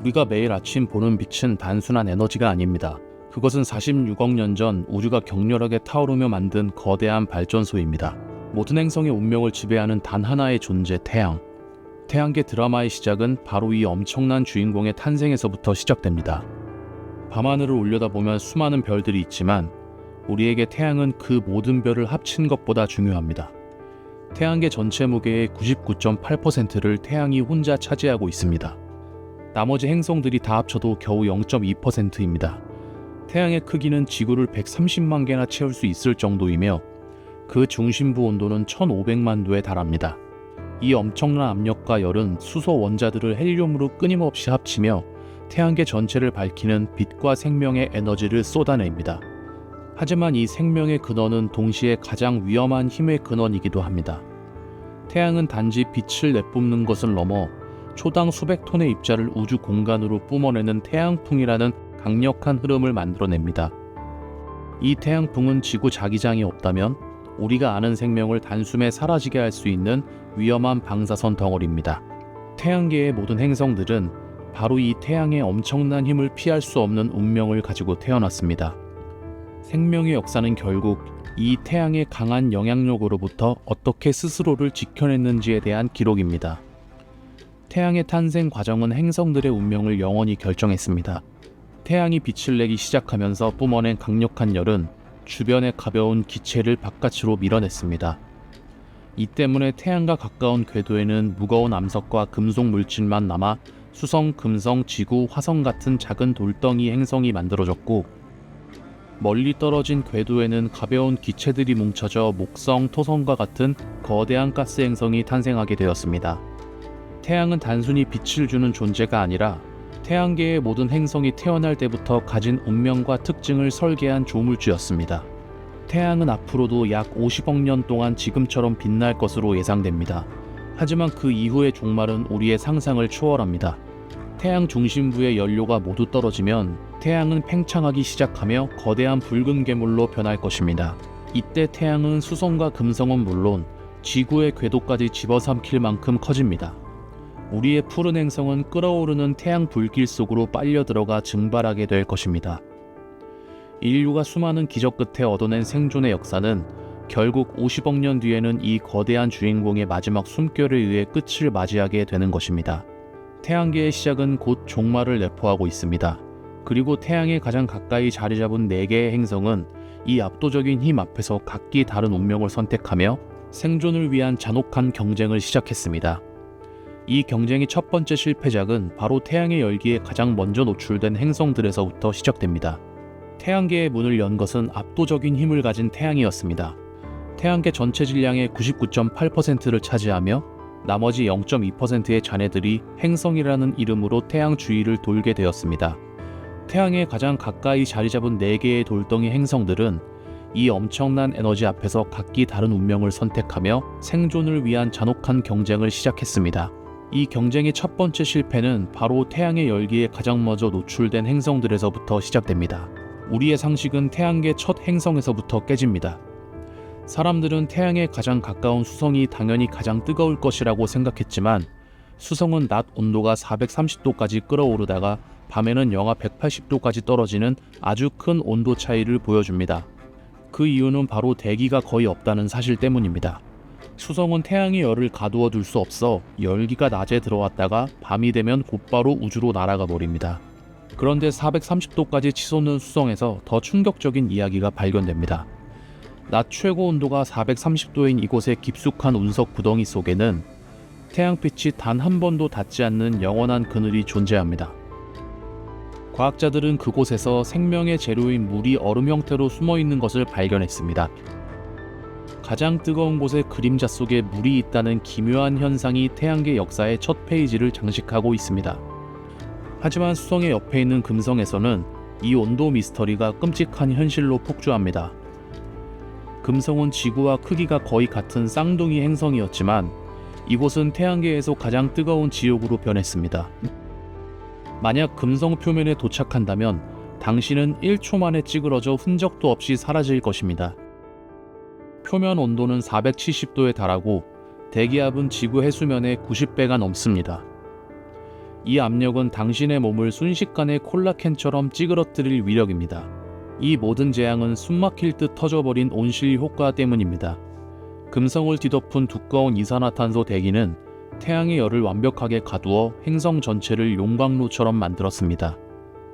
우리가 매일 아침 보는 빛은 단순한 에너지가 아닙니다. 그것은 46억 년 전 우주가 격렬하게 타오르며 만든 거대한 발전소입니다. 모든 행성의 운명을 지배하는 단 하나의 존재, 태양. 태양계 드라마의 시작은 바로 이 엄청난 주인공의 탄생에서부터 시작됩니다. 밤하늘을 올려다보면 수많은 별들이 있지만 우리에게 태양은 그 모든 별을 합친 것보다 중요합니다. 태양계 전체 무게의 99.8%를 태양이 혼자 차지하고 있습니다. 나머지 행성들이 다 합쳐도 겨우 0.2%입니다. 태양의 크기는 지구를 130만 개나 채울 수 있을 정도이며 그 중심부 온도는 1500만 도에 달합니다. 이 엄청난 압력과 열은 수소 원자들을 헬륨으로 끊임없이 합치며 태양계 전체를 밝히는 빛과 생명의 에너지를 쏟아냅니다. 하지만 이 생명의 근원은 동시에 가장 위험한 힘의 근원이기도 합니다. 태양은 단지 빛을 내뿜는 것을 넘어 초당 수백 톤의 입자를 우주 공간으로 뿜어내는 태양풍이라는 강력한 흐름을 만들어냅니다. 이 태양풍은 지구 자기장이 없다면 우리가 아는 생명을 단숨에 사라지게 할 수 있는 위험한 방사선 덩어리입니다. 태양계의 모든 행성들은 바로 이 태양의 엄청난 힘을 피할 수 없는 운명을 가지고 태어났습니다. 생명의 역사는 결국 이 태양의 강한 영향력으로부터 어떻게 스스로를 지켜냈는지에 대한 기록입니다. 태양의 탄생 과정은 행성들의 운명을 영원히 결정했습니다. 태양이 빛을 내기 시작하면서 뿜어낸 강력한 열은 주변의 가벼운 기체를 바깥으로 밀어냈습니다. 이 때문에 태양과 가까운 궤도에는 무거운 암석과 금속 물질만 남아 수성, 금성, 지구, 화성 같은 작은 돌덩이 행성이 만들어졌고 멀리 떨어진 궤도에는 가벼운 기체들이 뭉쳐져 목성, 토성과 같은 거대한 가스 행성이 탄생하게 되었습니다. 태양은 단순히 빛을 주는 존재가 아니라 태양계의 모든 행성이 태어날 때부터 가진 운명과 특징을 설계한 조물주였습니다. 태양은 앞으로도 약 50억 년 동안 지금처럼 빛날 것으로 예상됩니다. 하지만 그 이후의 종말은 우리의 상상을 초월합니다. 태양 중심부의 연료가 모두 떨어지면 태양은 팽창하기 시작하며 거대한 붉은 괴물로 변할 것입니다. 이때 태양은 수성과 금성은 물론 지구의 궤도까지 집어삼킬 만큼 커집니다. 우리의 푸른 행성은 끓어오르는 태양 불길 속으로 빨려 들어가 증발하게 될 것입니다. 인류가 수많은 기적 끝에 얻어낸 생존의 역사는 결국 50억 년 뒤에는 이 거대한 주인공의 마지막 숨결에 의해 끝을 맞이하게 되는 것입니다. 태양계의 시작은 곧 종말을 내포하고 있습니다. 그리고 태양에 가장 가까이 자리 잡은 4개의 행성은 이 압도적인 힘 앞에서 각기 다른 운명을 선택하며 생존을 위한 잔혹한 경쟁을 시작했습니다. 이 경쟁의 첫 번째 실패작은 바로 태양의 열기에 가장 먼저 노출된 행성들에서부터 시작됩니다. 태양계의 문을 연 것은 압도적인 힘을 가진 태양이었습니다. 태양계 전체 질량의 99.8%를 차지하며 나머지 0.2%의 잔해들이 행성이라는 이름으로 태양 주위를 돌게 되었습니다. 태양에 가장 가까이 자리 잡은 4개의 돌덩이 행성들은 이 엄청난 에너지 앞에서 각기 다른 운명을 선택하며 생존을 위한 잔혹한 경쟁을 시작했습니다. 이 경쟁의 첫 번째 실패는 바로 태양의 열기에 가장 먼저 노출된 행성들에서부터 시작됩니다. 우리의 상식은 태양계 첫 행성에서부터 깨집니다. 사람들은 태양에 가장 가까운 수성이 당연히 가장 뜨거울 것이라고 생각했지만 수성은 낮 온도가 430도까지 끓어오르다가 밤에는 영하 180도까지 떨어지는 아주 큰 온도 차이를 보여줍니다. 그 이유는 바로 대기가 거의 없다는 사실 때문입니다. 수성은 태양의 열을 가두어 둘 수 없어 열기가 낮에 들어왔다가 밤이 되면 곧바로 우주로 날아가 버립니다. 그런데 430도까지 치솟는 수성에서 더 충격적인 이야기가 발견됩니다. 낮 최고 온도가 430도인 이곳의 깊숙한 운석 구덩이 속에는 태양빛이 단 한 번도 닿지 않는 영원한 그늘이 존재합니다. 과학자들은 그곳에서 생명의 재료인 물이 얼음 형태로 숨어 있는 것을 발견했습니다. 가장 뜨거운 곳의 그림자 속에 물이 있다는 기묘한 현상이 태양계 역사의 첫 페이지를 장식하고 있습니다. 하지만 수성의 옆에 있는 금성에서는 이 온도 미스터리가 끔찍한 현실로 폭주합니다. 금성은 지구와 크기가 거의 같은 쌍둥이 행성이었지만 이곳은 태양계에서 가장 뜨거운 지옥으로 변했습니다. 만약 금성 표면에 도착한다면 당신은 1초 만에 찌그러져 흔적도 없이 사라질 것입니다. 표면 온도는 470도에 달하고 대기압은 지구 해수면의 90배가 넘습니다. 이 압력은 당신의 몸을 순식간에 콜라캔처럼 찌그러뜨릴 위력입니다. 이 모든 재앙은 숨막힐 듯 터져버린 온실 효과 때문입니다. 금성을 뒤덮은 두꺼운 이산화탄소 대기는 태양의 열을 완벽하게 가두어 행성 전체를 용광로처럼 만들었습니다.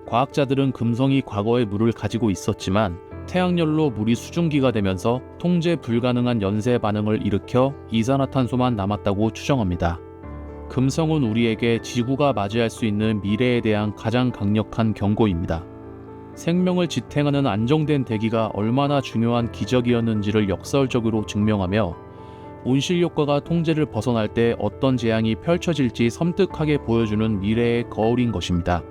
과학자들은 금성이 과거에 물을 가지고 있었지만 태양열로 물이 수증기가 되면서 통제 불가능한 연쇄 반응을 일으켜 이산화탄소만 남았다고 추정합니다. 금성은 우리에게 지구가 맞이할 수 있는 미래에 대한 가장 강력한 경고입니다. 생명을 지탱하는 안정된 대기가 얼마나 중요한 기적이었는지를 역설적으로 증명하며 온실 효과가 통제를 벗어날 때 어떤 재앙이 펼쳐질지 섬뜩하게 보여주는 미래의 거울인 것입니다.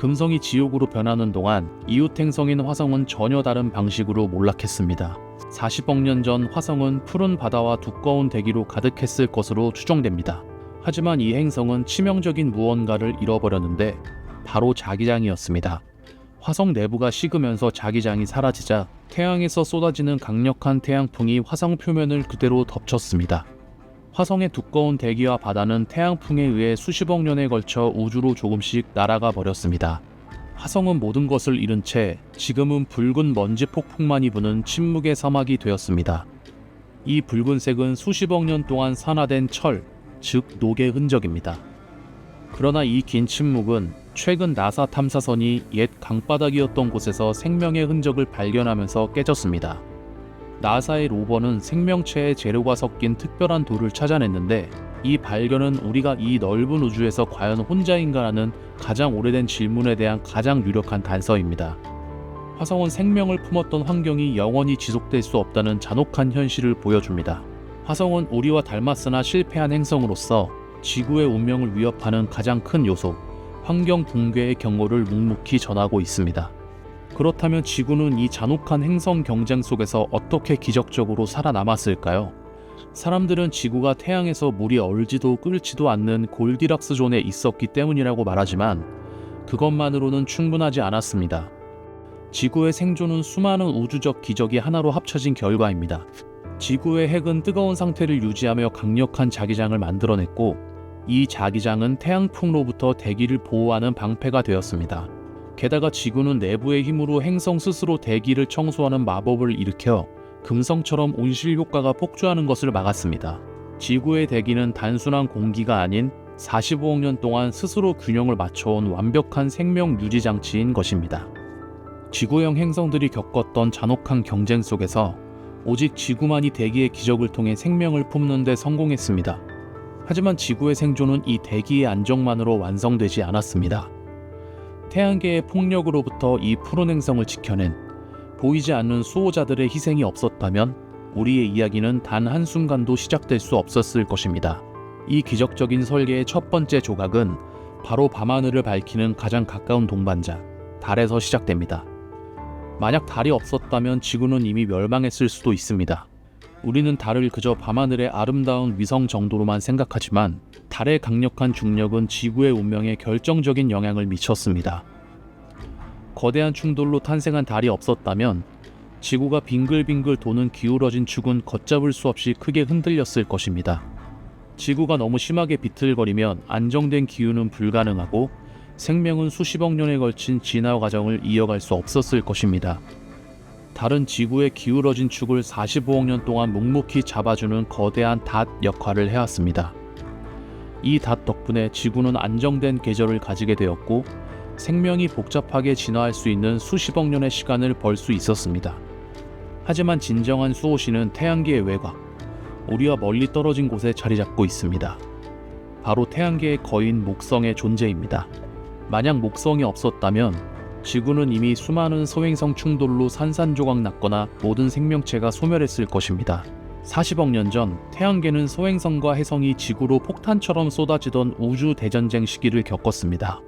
금성이 지옥으로 변하는 동안 이웃 행성인 화성은 전혀 다른 방식으로 몰락했습니다. 40억 년 전 화성은 푸른 바다와 두꺼운 대기로 가득했을 것으로 추정됩니다. 하지만 이 행성은 치명적인 무언가를 잃어버렸는데 바로 자기장이었습니다. 화성 내부가 식으면서 자기장이 사라지자 태양에서 쏟아지는 강력한 태양풍이 화성 표면을 그대로 덮쳤습니다. 화성의 두꺼운 대기와 바다는 태양풍에 의해 수십억 년에 걸쳐 우주로 조금씩 날아가 버렸습니다. 화성은 모든 것을 잃은 채 지금은 붉은 먼지 폭풍만이 부는 침묵의 사막이 되었습니다. 이 붉은색은 수십억 년 동안 산화된 철, 즉 녹의 흔적입니다. 그러나 이 긴 침묵은 최근 나사 탐사선이 옛 강바닥이었던 곳에서 생명의 흔적을 발견하면서 깨졌습니다. 나사의 로버는 생명체의 재료가 섞인 특별한 돌을 찾아냈는데 이 발견은 우리가 이 넓은 우주에서 과연 혼자인가라는 가장 오래된 질문에 대한 가장 유력한 단서입니다. 화성은 생명을 품었던 환경이 영원히 지속될 수 없다는 잔혹한 현실을 보여줍니다. 화성은 우리와 닮았으나 실패한 행성으로서 지구의 운명을 위협하는 가장 큰 요소, 환경 붕괴의 경고를 묵묵히 전하고 있습니다. 그렇다면 지구는 이 잔혹한 행성 경쟁 속에서 어떻게 기적적으로 살아남았을까요? 사람들은 지구가 태양에서 물이 얼지도 끓지도 않는 골디락스 존에 있었기 때문이라고 말하지만 그것만으로는 충분하지 않았습니다. 지구의 생존은 수많은 우주적 기적이 하나로 합쳐진 결과입니다. 지구의 핵은 뜨거운 상태를 유지하며 강력한 자기장을 만들어냈고 이 자기장은 태양풍로부터 대기를 보호하는 방패가 되었습니다. 게다가 지구는 내부의 힘으로 행성 스스로 대기를 청소하는 마법을 일으켜 금성처럼 온실 효과가 폭주하는 것을 막았습니다. 지구의 대기는 단순한 공기가 아닌 45억 년 동안 스스로 균형을 맞춰온 완벽한 생명 유지 장치인 것입니다. 지구형 행성들이 겪었던 잔혹한 경쟁 속에서 오직 지구만이 대기의 기적을 통해 생명을 품는 데 성공했습니다. 하지만 지구의 생존은 이 대기의 안정만으로 완성되지 않았습니다. 태양계의 폭력으로부터 이 푸른 행성을 지켜낸 보이지 않는 수호자들의 희생이 없었다면 우리의 이야기는 단 한순간도 시작될 수 없었을 것입니다. 이 기적적인 설계의 첫 번째 조각은 바로 밤하늘을 밝히는 가장 가까운 동반자, 달에서 시작됩니다. 만약 달이 없었다면 지구는 이미 멸망했을 수도 있습니다. 우리는 달을 그저 밤하늘의 아름다운 위성 정도로만 생각하지만 달의 강력한 중력은 지구의 운명에 결정적인 영향을 미쳤습니다. 거대한 충돌로 탄생한 달이 없었다면 지구가 빙글빙글 도는 기울어진 축은 걷잡을 수 없이 크게 흔들렸을 것입니다. 지구가 너무 심하게 비틀거리면 안정된 기후는 불가능하고 생명은 수십억 년에 걸친 진화 과정을 이어갈 수 없었을 것입니다. 달은 지구의 기울어진 축을 45억 년 동안 묵묵히 잡아주는 거대한 닷 역할을 해왔습니다. 이 닷 덕분에 지구는 안정된 계절을 가지게 되었고 생명이 복잡하게 진화할 수 있는 수십억 년의 시간을 벌 수 있었습니다. 하지만 진정한 수호신은 태양계의 외곽, 우리와 멀리 떨어진 곳에 자리 잡고 있습니다. 바로 태양계의 거인 목성의 존재입니다. 만약 목성이 없었다면 지구는 이미 수많은 소행성 충돌로 산산조각 났거나 모든 생명체가 소멸했을 것입니다. 40억 년 전 태양계는 소행성과 해성이 지구로 폭탄처럼 쏟아지던 우주 대전쟁 시기를 겪었습니다.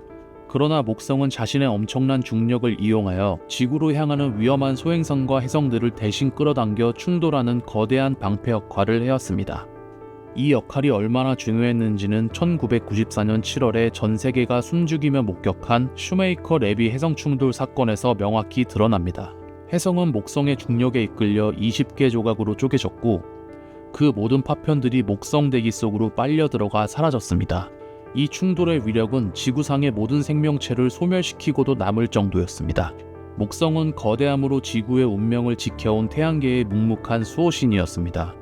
그러나 목성은 자신의 엄청난 중력을 이용하여 지구로 향하는 위험한 소행성과 해성들을 대신 끌어당겨 충돌하는 거대한 방패 역할을 해왔습니다. 이 역할이 얼마나 중요했는지는 1994년 7월에 전 세계가 숨죽이며 목격한 슈메이커 레비 해성 충돌 사건에서 명확히 드러납니다. 해성은 목성의 중력에 이끌려 20개 조각으로 쪼개졌고 그 모든 파편들이 목성 대기 속으로 빨려 들어가 사라졌습니다. 이 충돌의 위력은 지구상의 모든 생명체를 소멸시키고도 남을 정도였습니다. 목성은 거대함으로 지구의 운명을 지켜온 태양계의 묵묵한 수호신이었습니다.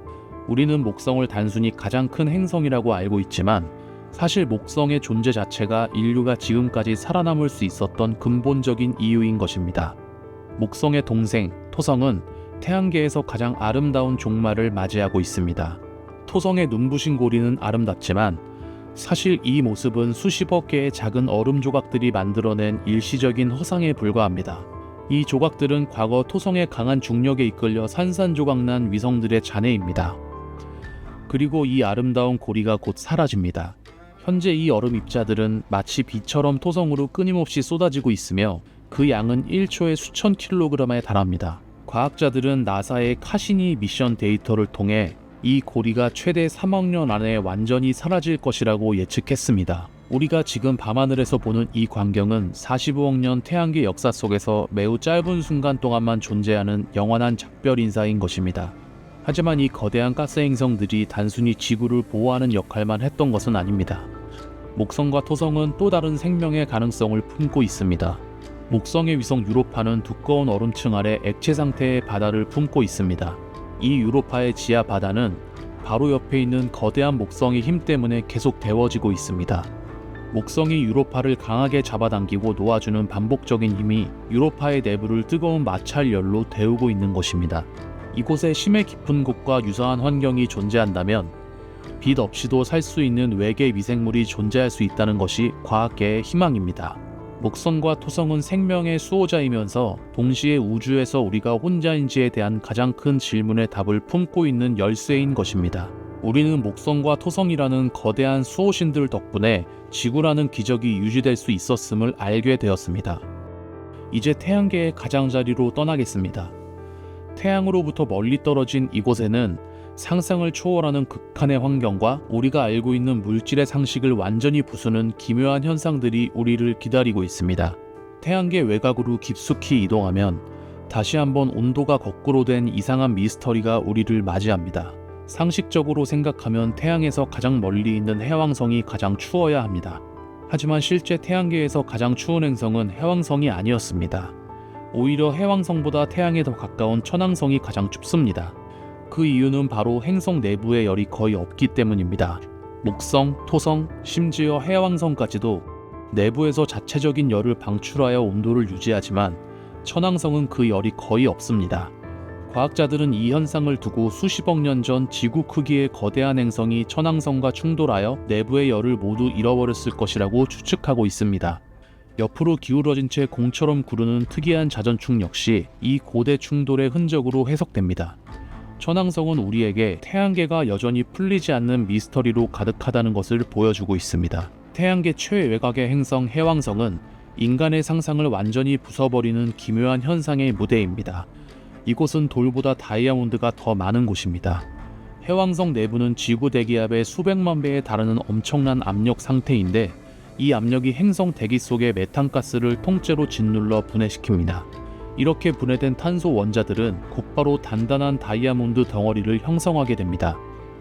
우리는 목성을 단순히 가장 큰 행성이라고 알고 있지만 사실 목성의 존재 자체가 인류가 지금까지 살아남을 수 있었던 근본적인 이유인 것입니다. 목성의 동생 토성은 태양계에서 가장 아름다운 종말을 맞이하고 있습니다. 토성의 눈부신 고리는 아름답지만 사실 이 모습은 수십억 개의 작은 얼음 조각들이 만들어낸 일시적인 허상에 불과합니다. 이 조각들은 과거 토성의 강한 중력에 이끌려 산산조각난 위성들의 잔해입니다. 그리고 이 아름다운 고리가 곧 사라집니다. 현재 이 얼음 입자들은 마치 비처럼 토성으로 끊임없이 쏟아지고 있으며 그 양은 1초에 수천 킬로그램에 달합니다. 과학자들은 나사의 카시니 미션 데이터를 통해 이 고리가 최대 3억 년 안에 완전히 사라질 것이라고 예측했습니다. 우리가 지금 밤하늘에서 보는 이 광경은 45억 년 태양계 역사 속에서 매우 짧은 순간 동안만 존재하는 영원한 작별 인사인 것입니다. 하지만 이 거대한 가스 행성들이 단순히 지구를 보호하는 역할만 했던 것은 아닙니다. 목성과 토성은 또 다른 생명의 가능성을 품고 있습니다. 목성의 위성 유로파는 두꺼운 얼음층 아래 액체 상태의 바다를 품고 있습니다. 이 유로파의 지하 바다는 바로 옆에 있는 거대한 목성의 힘 때문에 계속 데워지고 있습니다. 목성이 유로파를 강하게 잡아당기고 놓아주는 반복적인 힘이 유로파의 내부를 뜨거운 마찰열로 데우고 있는 것입니다. 이곳에 심해 깊은 곳과 유사한 환경이 존재한다면 빛 없이도 살 수 있는 외계 미생물이 존재할 수 있다는 것이 과학계의 희망입니다. 목성과 토성은 생명의 수호자이면서 동시에 우주에서 우리가 혼자인지에 대한 가장 큰 질문의 답을 품고 있는 열쇠인 것입니다. 우리는 목성과 토성이라는 거대한 수호신들 덕분에 지구라는 기적이 유지될 수 있었음을 알게 되었습니다. 이제 태양계의 가장자리로 떠나겠습니다. 태양으로부터 멀리 떨어진 이곳에는 상상을 초월하는 극한의 환경과 우리가 알고 있는 물질의 상식을 완전히 부수는 기묘한 현상들이 우리를 기다리고 있습니다. 태양계 외곽으로 깊숙이 이동하면 다시 한번 온도가 거꾸로 된 이상한 미스터리가 우리를 맞이합니다. 상식적으로 생각하면 태양에서 가장 멀리 있는 해왕성이 가장 추워야 합니다. 하지만 실제 태양계에서 가장 추운 행성은 해왕성이 아니었습니다. 오히려 해왕성보다 태양에 더 가까운 천왕성이 가장 춥습니다. 그 이유는 바로 행성 내부의 열이 거의 없기 때문입니다. 목성, 토성, 심지어 해왕성까지도 내부에서 자체적인 열을 방출하여 온도를 유지하지만 천왕성은 그 열이 거의 없습니다. 과학자들은 이 현상을 두고 수십억 년 전 지구 크기의 거대한 행성이 천왕성과 충돌하여 내부의 열을 모두 잃어버렸을 것이라고 추측하고 있습니다. 옆으로 기울어진 채 공처럼 구르는 특이한 자전축 역시 이 고대 충돌의 흔적으로 해석됩니다. 천왕성은 우리에게 태양계가 여전히 풀리지 않는 미스터리로 가득하다는 것을 보여주고 있습니다. 태양계 최외곽의 행성 해왕성은 인간의 상상을 완전히 부숴버리는 기묘한 현상의 무대입니다. 이곳은 돌보다 다이아몬드가 더 많은 곳입니다. 해왕성 내부는 지구 대기압의 수백만 배에 달하는 엄청난 압력 상태인데 이 압력이 행성 대기 속의 메탄가스를 통째로 짓눌러 분해시킵니다. 이렇게 분해된 탄소 원자들은 곧바로 단단한 다이아몬드 덩어리를 형성하게 됩니다.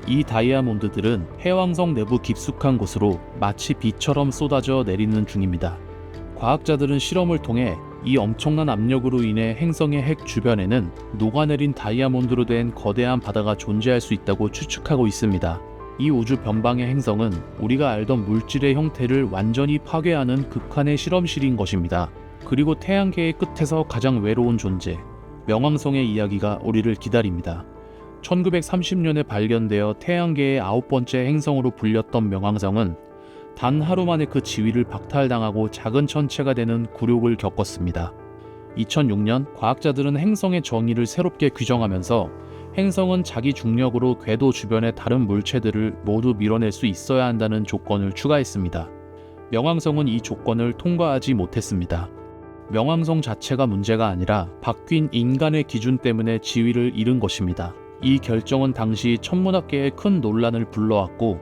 이 다이아몬드들은 해왕성 내부 깊숙한 곳으로 마치 비처럼 쏟아져 내리는 중입니다. 과학자들은 실험을 통해 이 엄청난 압력으로 인해 행성의 핵 주변에는 녹아내린 다이아몬드로 된 거대한 바다가 존재할 수 있다고 추측하고 있습니다. 이 우주 변방의 행성은 우리가 알던 물질의 형태를 완전히 파괴하는 극한의 실험실인 것입니다. 그리고 태양계의 끝에서 가장 외로운 존재, 명왕성의 이야기가 우리를 기다립니다. 1930년에 발견되어 태양계의 아홉 번째 행성으로 불렸던 명왕성은 단 하루 만에 그 지위를 박탈당하고 작은 천체가 되는 굴욕을 겪었습니다. 2006년 과학자들은 행성의 정의를 새롭게 규정하면서 행성은 자기 중력으로 궤도 주변의 다른 물체들을 모두 밀어낼 수 있어야 한다는 조건을 추가했습니다. 명왕성은 이 조건을 통과하지 못했습니다. 명왕성 자체가 문제가 아니라 바뀐 인간의 기준 때문에 지위를 잃은 것입니다. 이 결정은 당시 천문학계에 큰 논란을 불러왔고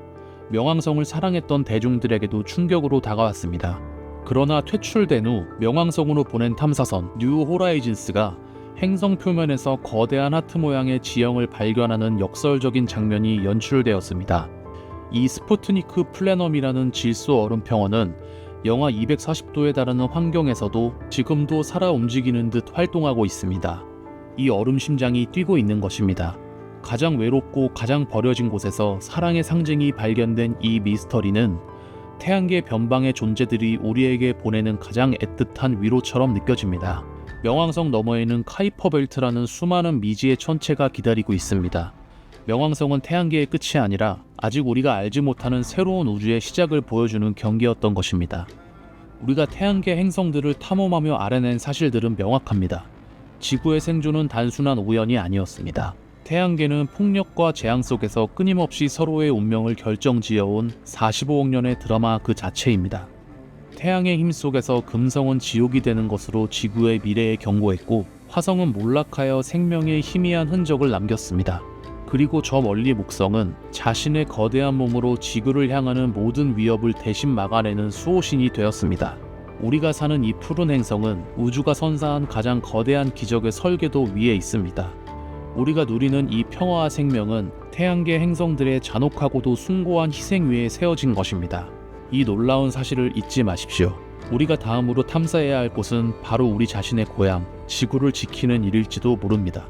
명왕성을 사랑했던 대중들에게도 충격으로 다가왔습니다. 그러나 퇴출된 후 명왕성으로 보낸 탐사선 뉴 호라이즌스가 행성 표면에서 거대한 하트 모양의 지형을 발견하는 역설적인 장면이 연출되었습니다. 이 스푸트니크 플래넘이라는 질소 얼음 평원은 영하 240도에 달하는 환경에서도 지금도 살아 움직이는 듯 활동하고 있습니다. 이 얼음 심장이 뛰고 있는 것입니다. 가장 외롭고 가장 버려진 곳에서 사랑의 상징이 발견된 이 미스터리는 태양계 변방의 존재들이 우리에게 보내는 가장 애틋한 위로처럼 느껴집니다. 명왕성 너머에는 카이퍼 벨트라는 수많은 미지의 천체가 기다리고 있습니다. 명왕성은 태양계의 끝이 아니라 아직 우리가 알지 못하는 새로운 우주의 시작을 보여주는 경기였던 것입니다. 우리가 태양계 행성들을 탐험하며 알아낸 사실들은 명확합니다. 지구의 생존은 단순한 우연이 아니었습니다. 태양계는 폭력과 재앙 속에서 끊임없이 서로의 운명을 결정지어온 45억 년의 드라마 그 자체입니다. 태양의 힘 속에서 금성은 지옥이 되는 것으로 지구의 미래에 경고했고 화성은 몰락하여 생명의 희미한 흔적을 남겼습니다. 그리고 저 멀리 목성은 자신의 거대한 몸으로 지구를 향하는 모든 위협을 대신 막아내는 수호신이 되었습니다. 우리가 사는 이 푸른 행성은 우주가 선사한 가장 거대한 기적의 설계도 위에 있습니다. 우리가 누리는 이 평화와 생명은 태양계 행성들의 잔혹하고도 숭고한 희생 위에 세워진 것입니다. 이 놀라운 사실을 잊지 마십시오. 우리가 다음으로 탐사해야 할 곳은 바로 우리 자신의 고향, 지구를 지키는 일일지도 모릅니다.